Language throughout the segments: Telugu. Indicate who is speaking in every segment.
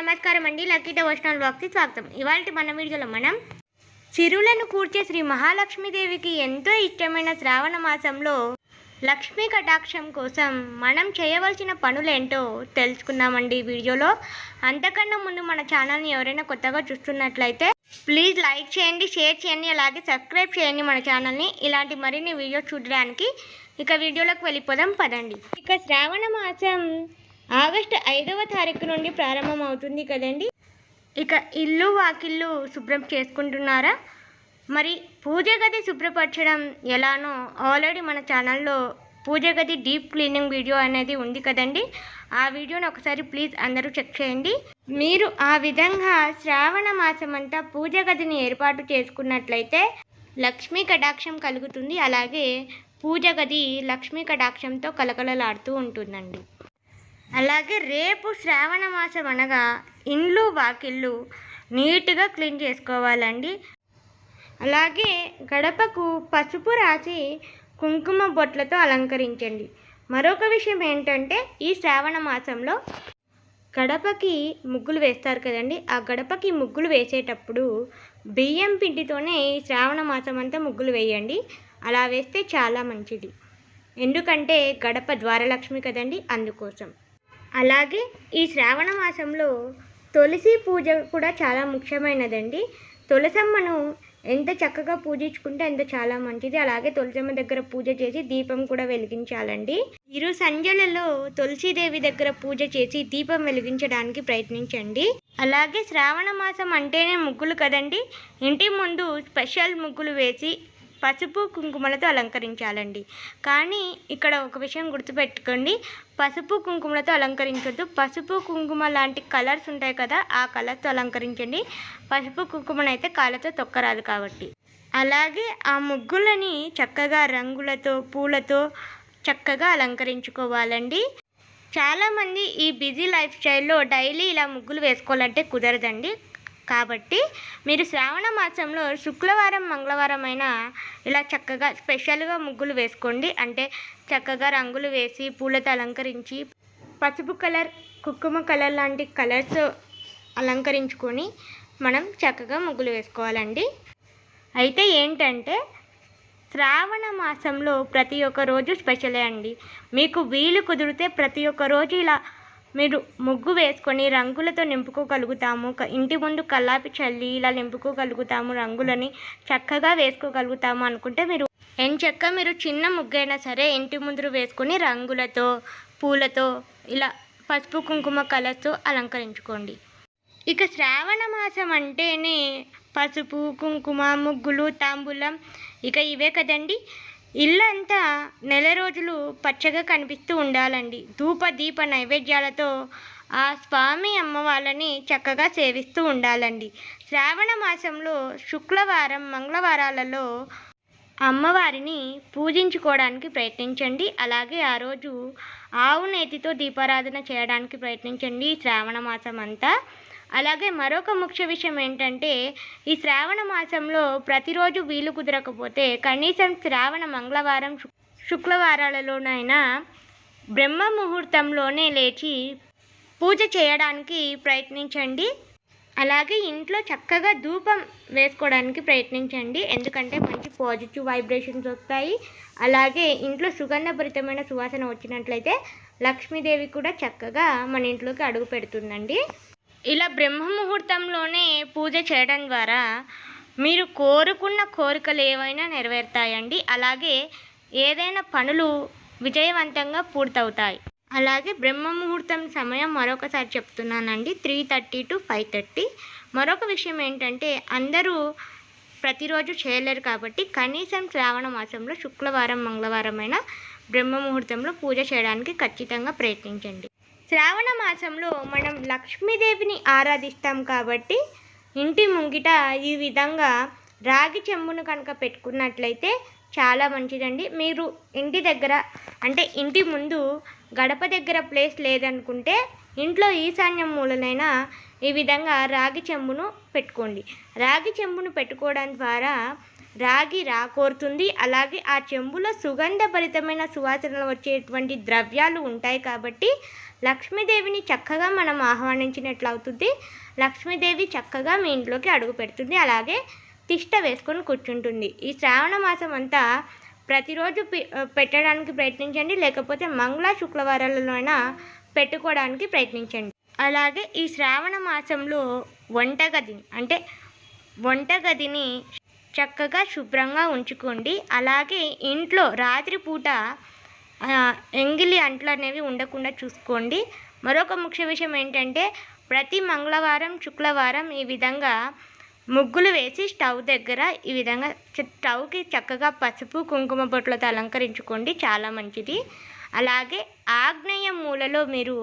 Speaker 1: నమస్కారం అండి. లక్కీ డివోషనల్ వాక్కి స్వాగతం. ఇవాళ మన వీడియోలో మనం చిరులను కూర్చే శ్రీ మహాలక్ష్మీదేవికి ఎంతో ఇష్టమైన శ్రావణ మాసంలో లక్ష్మీ కటాక్షం కోసం మనం చేయవలసిన పనులేంటో తెలుసుకుందామండి ఈ వీడియోలో. అంతకన్నా ముందు మన ఛానల్ని ఎవరైనా కొత్తగా చూస్తున్నట్లయితే ప్లీజ్ లైక్ చేయండి షేర్ చేయండి అలాగే సబ్స్క్రైబ్ చేయండి మన ఛానల్ని. ఇలాంటి మరిన్ని వీడియోస్ చూడడానికి ఇక వీడియోలోకి వెళ్ళిపోదాం పదండి. ఇక శ్రావణ మాసం ఆగస్టు ఐదవ తారీఖు నుండి ప్రారంభం అవుతుంది కదండి? ఇక ఇల్లు వాకిళ్ళు శుభ్రం చేసుకుంటున్నారా? మరి పూజ గది శుభ్రపరచడం ఎలానో ఆల్రెడీ మన ఛానల్లో పూజ గది డీప్ క్లీనింగ్ వీడియో అనేది ఉంది కదండి. ఆ వీడియోని ఒకసారి ప్లీజ్ అందరూ చెక్ చేయండి. మీరు ఆ విధంగా శ్రావణ మాసం అంతా పూజ గదిని ఏర్పాటు చేసుకున్నట్లయితే లక్ష్మీ కటాక్షం కలుగుతుంది. అలాగే పూజ గది లక్ష్మీ కటాక్షంతో కలకలలాడుతూ ఉంటుందండి. అలాగే రేపు శ్రావణ మాసం అనగా ఇండ్లు వాకిళ్ళు నీట్గా క్లీన్ చేసుకోవాలండి. అలాగే గడపకు పసుపు రాసి కుంకుమ బొట్లతో అలంకరించండి. మరొక విషయం ఏంటంటే ఈ శ్రావణ మాసంలో గడపకి ముగ్గులు వేస్తారు కదండి. ఆ గడపకి ముగ్గులు వేసేటప్పుడు బియ్యం పిండితోనే ఈ శ్రావణ మాసం అంతా ముగ్గులు వేయండి. అలా వేస్తే చాలా మంచిది. ఎందుకంటే గడప ద్వారలక్ష్మి కదండి అందుకోసం. అలాగే ఈ శ్రావణ మాసంలో తులసి పూజ కూడా చాలా ముఖ్యమైనదండి. తులసమ్మను ఎంత చక్కగా పూజించుకుంటే అంత చాలా మంచిది. అలాగే తులసమ్మ దగ్గర పూజ చేసి దీపం కూడా వెలిగించాలండి. ఇరు సంజలలో తులసీదేవి దగ్గర పూజ చేసి దీపం వెలిగించడానికి ప్రయత్నించండి. అలాగే శ్రావణ మాసం అంటేనే ముగ్గులు కదండి. ఇంటి ముందు స్పెషల్ ముగ్గులు వేసి పసుపు కుంకుమలతో అలంకరించాలండి. కానీ ఇక్కడ ఒక విషయం గుర్తుపెట్టుకోండి. పసుపు కుంకుమలతో అలంకరించొద్దు. పసుపు కుంకుమ లాంటి కలర్స్ ఉంటాయి కదా ఆ కలర్తో అలంకరించండి. పసుపు కుంకుమనైతే కాళ్ళతో తొక్కరాదు కాబట్టి. అలాగే ఆ ముగ్గులని చక్కగా రంగులతో పూలతో చక్కగా అలంకరించుకోవాలండి. చాలామంది ఈ బిజీ లైఫ్ స్టైల్లో డైలీ ఇలా ముగ్గులు వేసుకోవాలంటే కుదరదండి. కాబట్టి మీరు శ్రావణ మాసంలో శుక్రవారం మంగళవారం అయినా ఇలా చక్కగా స్పెషల్గా ముగ్గులు వేసుకోండి. అంటే చక్కగా రంగులు వేసి పూలతో అలంకరించి పసుపు కలర్ కుంకుమ కలర్ లాంటి కలర్స్ అలంకరించుకొని మనం చక్కగా ముగ్గులు వేసుకోవాలండి. అయితే ఏంటంటే శ్రావణ మాసంలో ప్రతి ఒక్క రోజు స్పెషలే అండి. మీకు వీలు కుదిరితే ప్రతి ఒక్క రోజు ఇలా మీరు ముగ్గు వేసుకొని రంగులతో నింపుకోగలుగుతాము. ఇంటి ముందు కల్లాపి చల్లి ఇలా నింపుకోగలుగుతాము. రంగులని చక్కగా వేసుకోగలుగుతాము అనుకుంటే మీరు ఎంచక్క మీరు చిన్న ముగ్గైనా సరే ఇంటి ముందు వేసుకొని రంగులతో పూలతో ఇలా పసుపు కుంకుమ కలర్తో అలంకరించుకోండి. ఇక శ్రావణ మాసం అంటేనే పసుపు కుంకుమ ముగ్గులు తాంబూలం. ఇక ఇవే కదండి. ఇల్లంతా నెల రోజులు పచ్చగా కనిపిస్తూ ఉండాలండి. ధూప దీప నైవేద్యాలతో ఆ స్వామి అమ్మవాళ్ళని చక్కగా సేవిస్తూ ఉండాలండి. శ్రావణ మాసంలో శుక్రవారం మంగళవారాలలో అమ్మవారిని పూజించుకోవడానికి ప్రయత్నించండి. అలాగే ఆ రోజు ఆవు నేతితో దీపారాధన చేయడానికి ప్రయత్నించండి. శ్రావణ మాసం అంతా అలాగే మరొక ముఖ్య విషయం ఏంటంటే ఈ శ్రావణ మాసంలో ప్రతిరోజు వీలు కుదరకపోతే కనీసం శ్రావణ మంగళవారం శుక్రవారాలలోనైనా బ్రహ్మ ముహూర్తంలోనే లేచి పూజ చేయడానికి ప్రయత్నించండి. అలాగే ఇంట్లో చక్కగా ధూపం వేసుకోవడానికి ప్రయత్నించండి. ఎందుకంటే మంచి పాజిటివ్ వైబ్రేషన్స్ వస్తాయి. అలాగే ఇంట్లో సుగంధభరితమైన సువాసన వచ్చినట్లయితే లక్ష్మీదేవి కూడా చక్కగా మన ఇంట్లోకి అడుగు పెడుతుందండి. ఇలా బ్రహ్మ ముహూర్తంలోనే పూజ చేయడం ద్వారా మీరు కోరుకున్న కోరికలు ఏవైనా నెరవేరుతాయండి. అలాగే ఏదైనా పనులు విజయవంతంగా పూర్తవుతాయి. అలాగే బ్రహ్మ ముహూర్తం సమయం మరొకసారి చెప్తున్నానండి. Three thirty to five thirty మరొక విషయం ఏంటంటే అందరూ ప్రతిరోజు చేయలేరు కాబట్టి కనీసం శ్రావణ మాసంలో శుక్రవారం మంగళవారం అయినా బ్రహ్మ ముహూర్తంలో పూజ చేయడానికి ఖచ్చితంగా ప్రయత్నించండి. శ్రావణ మాసంలో మనం లక్ష్మీదేవిని ఆరాధిస్తాం కాబట్టి ఇంటి ముంగిట ఈ విధంగా రాగి చెంబును కనుక పెట్టుకున్నట్లయితే చాలా మంచిదండి. మీరు ఇంటి దగ్గర అంటే ఇంటి ముందు గడప దగ్గర ప్లేస్ లేదనుకుంటే ఇంట్లో ఈశాన్యం మూలనైనా ఈ విధంగా రాగి చెంబును పెట్టుకోండి. రాగి చెంబును పెట్టుకోవడం ద్వారా రాగి రాకోరుతుంది. అలాగే ఆ చెంబులో సుగంధభరితమైన సువాసనలు వచ్చేటువంటి ద్రవ్యాలు ఉంటాయి కాబట్టి లక్ష్మీదేవిని చక్కగా మనం ఆహ్వానించినట్లు అవుతుంది లక్ష్మీదేవి చక్కగా మీ ఇంట్లోకి అడుగు పెడుతుంది. అలాగే తిష్ట వేసుకొని కూర్చుంటుంది. ఈ శ్రావణ మాసం అంతా ప్రతిరోజు పెట్టడానికి ప్రయత్నించండి. లేకపోతే మంగళ శుక్రవారాలలోనైనా పెట్టుకోవడానికి ప్రయత్నించండి. అలాగే ఈ శ్రావణ మాసంలో వంటగది అంటే వంటగదిని చక్కగా శుభ్రంగా ఉంచుకోండి. అలాగే ఇంట్లో రాత్రిపూట ఎంగిలి అంట్లు అనేవి ఉండకుండా చూసుకోండి. మరొక ముఖ్య విషయం ఏంటంటే ప్రతి మంగళవారం శుక్రవారం ఈ విధంగా ముగ్గులు వేసి స్టవ్ దగ్గర ఈ విధంగా స్టవ్కి చక్కగా పసుపు కుంకుమ బొట్లతో అలంకరించుకోండి. చాలా మంచిది. అలాగే ఆగ్నేయ మూలలో మీరు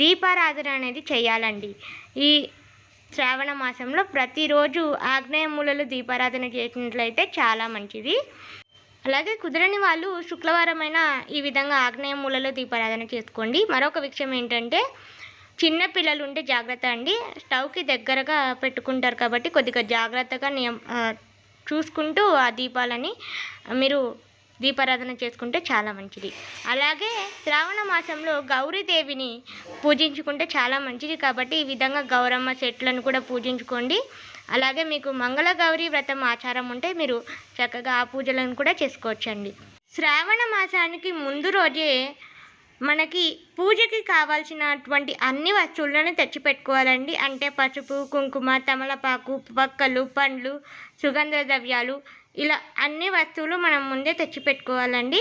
Speaker 1: దీపారాధన అనేది చేయాలండి. ఈ శ్రావణ మాసంలో ప్రతిరోజు ఆగ్నేయ మూలలో దీపారాధన చేసినట్లయితే చాలా మంచిది. అలాగే కుదరని వాళ్ళు శుక్రవారమైన ఈ విధంగా ఆగ్నేయ మూలలో దీపారాధన చేసుకోండి. మరొక విషయం ఏంటంటే చిన్న పిల్లలు ఉంటే జాగ్రత్త అండి. స్టవ్కి దగ్గరగా పెట్టుకుంటారు కాబట్టి కొద్దిగా జాగ్రత్తగా నియం చూసుకుంటూ ఆ దీపాలని మీరు దీపారాధన చేసుకుంటే చాలా మంచిది. అలాగే శ్రావణ మాసంలో గౌరీదేవిని పూజించుకుంటే చాలా మంచిది కాబట్టి ఈ విధంగా గౌరమ్మ చెట్లను కూడా పూజించుకోండి. అలాగే మీకు మంగళ గౌరీ వ్రతం ఆచారం ఉంటే మీరు చక్కగా ఆ పూజలను కూడా చేసుకోవచ్చండి. శ్రావణ మాసానికి ముందు రోజే మనకి పూజకి కావాల్సినటువంటి అన్ని వస్తువులను తెచ్చిపెట్టుకోవాలండి. అంటే పసుపు కుంకుమ తమలపాకు పక్కలు పండ్లు సుగంధ ద్రవ్యాలు ఇలా అన్ని వస్తువులు మనం ముందే తెచ్చిపెట్టుకోవాలండి.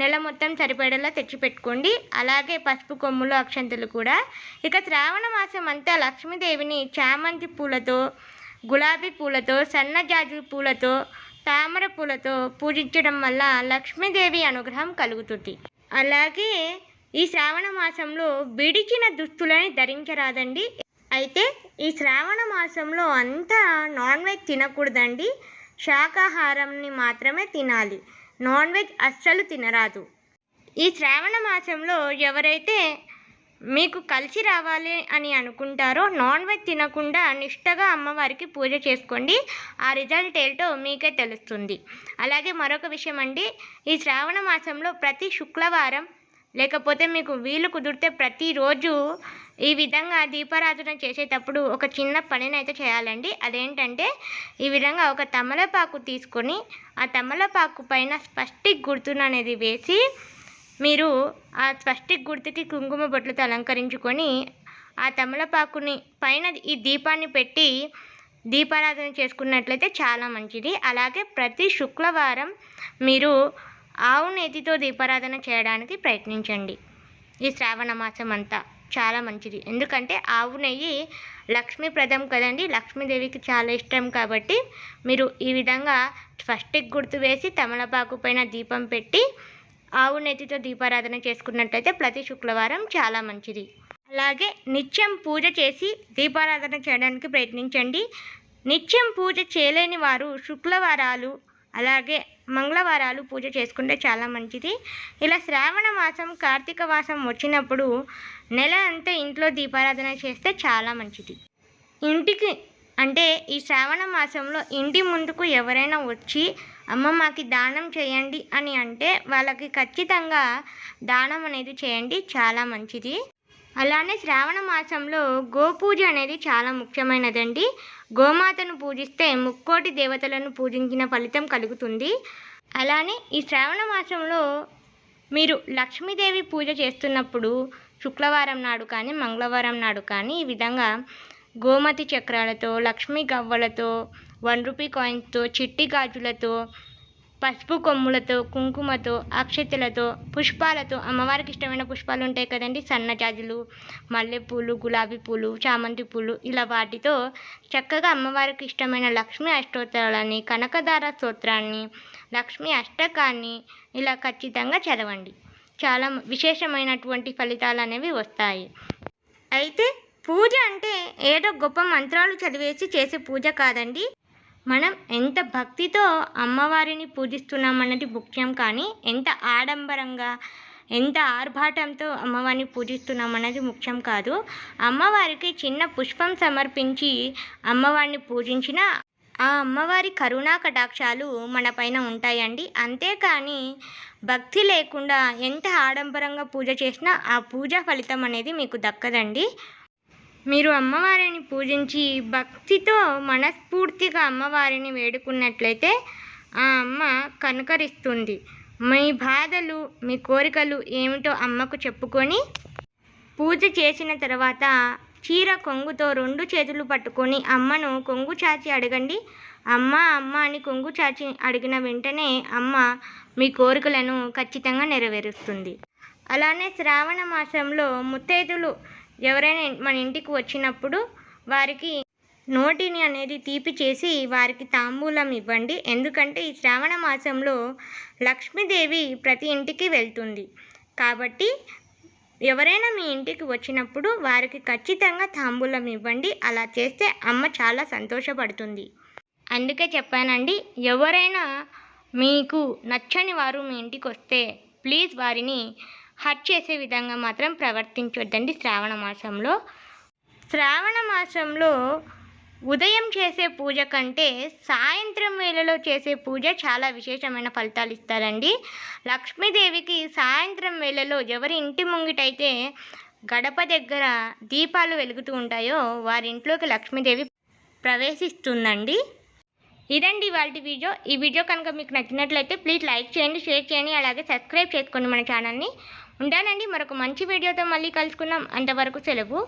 Speaker 1: నెల మొత్తం సరిపడేలా తెచ్చిపెట్టుకోండి. అలాగే పసుపు కొమ్ములు అక్షంతలు కూడా. ఇక శ్రావణ మాసం అంతా లక్ష్మీదేవిని చామంతి పూలతో గులాబీ పూలతో సన్నజాజి పూలతో తామర పూలతో పూజించడం వల్ల లక్ష్మీదేవి అనుగ్రహం కలుగుతుంది. అలాగే ఈ శ్రావణ మాసంలో విడిచిన దుస్తులని ధరించరాదండి. అయితే ఈ శ్రావణ మాసంలో అంతా నాన్ వెజ్ తినకూడదండి. శాకాహారంని మాత్రమే తినాలి. నాన్ వెజ్ అస్సలు తినరాదు. ఈ శ్రావణ మాసంలో ఎవరైతే మీకు కలిసి రావాలి అని అనుకుంటారో నాన్ వెజ్ తినకుండా నిష్టగా అమ్మవారికి పూజ చేసుకోండి. ఆ రిజల్ట్ ఏంటో మీకే తెలుస్తుంది. అలాగే మరొక విషయం అండి ఈ శ్రావణ మాసంలో ప్రతి శుక్రవారం లేకపోతే మీకు వీలు కుదిరితే ప్రతిరోజు ఈ విధంగా దీపారాధన చేసేటప్పుడు ఒక చిన్న పనిని అయితే చేయాలండి. అదేంటంటే ఈ విధంగా ఒక తమలపాకు తీసుకొని ఆ తమలపాకు పైన స్పష్టిక్ గుర్తును అనేది వేసి మీరు ఆ స్వస్తిక్ గుర్తుకి కుంకుమ బొట్లతో అలంకరించుకొని ఆ తమలపాకుని పైన ఈ దీపాన్ని పెట్టి దీపారాధన చేసుకున్నట్లయితే చాలా మంచిది. అలాగే ప్రతి శుక్రవారం మీరు ఆవు నేతితో దీపారాధన చేయడానికి ప్రయత్నించండి. ఈ శ్రావణ మాసం అంతా చాలా మంచిది. ఎందుకంటే ఆవు నెయ్యి లక్ష్మీప్రదం కదండి. లక్ష్మీదేవికి చాలా ఇష్టం కాబట్టి మీరు ఈ విధంగా స్వస్టిక్ గుర్తు వేసి తమలపాకు పైన దీపం పెట్టి ఆవు నెత్తితో దీపారాధన చేసుకున్నట్లయితే ప్రతి శుక్రవారం చాలా మంచిది. అలాగే నిత్యం పూజ చేసి దీపారాధన చేయడానికి ప్రయత్నించండి. నిత్యం పూజ చేయలేని వారు శుక్రవారాలు అలాగే మంగళవారాలు పూజ చేసుకుంటే చాలా మంచిది. ఇలా శ్రావణ మాసం కార్తీక మాసం వచ్చినప్పుడు నెల అంతా ఇంట్లో దీపారాధన చేస్తే చాలా మంచిది. ఇంటికి అంటే ఈ శ్రావణ మాసంలో ఇంటి ముందుకు ఎవరైనా వచ్చి అమ్మ మాకి దానం చేయండి అని అంటే వాళ్ళకి ఖచ్చితంగా దానం అనేది చేయండి చాలా మంచిది. అలానే శ్రావణ మాసంలో గోపూజ అనేది చాలా ముఖ్యమైనదండి. గోమాతను పూజిస్తే ముక్కోటి దేవతలను పూజించిన ఫలితం కలుగుతుంది. అలానే ఈ శ్రావణ మాసంలో మీరు లక్ష్మీదేవి పూజ చేస్తున్నప్పుడు శుక్రవారం నాడు కానీ మంగళవారం నాడు కానీ ఈ విధంగా గోమతి చక్రాలతో లక్ష్మీ గవ్వలతో వన్ రూపీ కాయిన్స్తో చిట్టి గాజులతో పసుపు కొమ్ములతో కుంకుమతో అక్షతలతో పుష్పాలతో అమ్మవారికి ఇష్టమైన పుష్పాలు ఉంటాయి కదండి. సన్నజాజులు మల్లెపూలు గులాబీ పూలు చామంతి పూలు ఇలా వాటితో చక్కగా అమ్మవారికి ఇష్టమైన లక్ష్మీ అష్టోత్తరాలని కనకదార స్తోత్రాన్ని లక్ష్మీ అష్టకాన్ని ఇలా ఖచ్చితంగా చదవండి. చాలా విశేషమైనటువంటి ఫలితాలు అనేవి వస్తాయి. అయితే పూజ అంటే ఏదో గొప్ప మంత్రాలు చదివేసి చేసే పూజ కాదండి. మనం ఎంత భక్తితో అమ్మవారిని పూజిస్తున్నామన్నది ముఖ్యం కానీ ఎంత ఆడంబరంగా ఎంత ఆర్భాటంతో అమ్మవారిని పూజిస్తున్నామన్నది ముఖ్యం కాదు. అమ్మవారికి చిన్న పుష్పం సమర్పించి అమ్మవారిని పూజించిన ఆ అమ్మవారి కరుణా కటాక్షాలు మన పైన ఉంటాయండి. అంతేకాని భక్తి లేకుండా ఎంత ఆడంబరంగా పూజ చేసినా ఆ పూజ ఫలితం అనేది మీకు దక్కదండి. మీరు అమ్మవారిని పూజించి భక్తితో మనస్ఫూర్తిగా అమ్మవారిని వేడుకున్నట్లయితే ఆ అమ్మ కనుకరిస్తుంది. మీ బాధలు మీ కోరికలు ఏమిటో అమ్మకు చెప్పుకొని పూజ చేసిన తర్వాత చీర కొంగుతో రెండు చేతులు పట్టుకొని అమ్మను కొంగు చాచి అడగండి. అమ్మ అమ్మ అని కొంగు చాచి అడిగిన వెంటనే అమ్మ మీ కోరికలను ఖచ్చితంగా నెరవేరుస్తుంది. అలానే శ్రావణ మాసంలో ముత్తైదులు ఎవరైనా మన ఇంటికి వచ్చినప్పుడు వారికి నోటిని అనేది తీపి చేసి వారికి తాంబూలం ఇవ్వండి. ఎందుకంటే ఈ శ్రావణ మాసంలో లక్ష్మీదేవి ప్రతి ఇంటికి వెళ్తుంది. కాబట్టి ఎవరైనా మీ ఇంటికి వచ్చినప్పుడు వారికి ఖచ్చితంగా తాంబూలం ఇవ్వండి. అలా చేస్తే అమ్మ చాలా సంతోషపడుతుంది. అందుకే చెప్పానండి ఎవరైనా మీకు నచ్చని వారు మీ ఇంటికి వస్తే ప్లీజ్ వారిని హర్ట్ చేసే విధంగా మాత్రం ప్రవర్తించొద్దండి శ్రావణ మాసంలో. శ్రావణ మాసంలో ఉదయం చేసే పూజ కంటే సాయంత్రం వేళలో చేసే పూజ చాలా విశేషమైన ఫలితాలు ఇస్తారండి. లక్ష్మీదేవికి సాయంత్రం వేళలో ఎవరి ఇంటి ముంగిటైతే గడప దగ్గర దీపాలు వెలుగుతూ ఉంటాయో వారి ఇంట్లోకి లక్ష్మీదేవి ప్రవేశిస్తుందండి. ఇదండి ఇవాళ వీడియో. ఈ వీడియో కనుక మీకు నచ్చినట్లయితే ప్లీజ్ లైక్ చేయండి షేర్ చేయండి అలాగే సబ్స్క్రైబ్ చేసుకోండి మన ఛానల్ని ఉంటానండి. మరొక మంచి వీడియోతో మళ్ళీ కలుసుకుందాం. అంతవరకు సెలవు.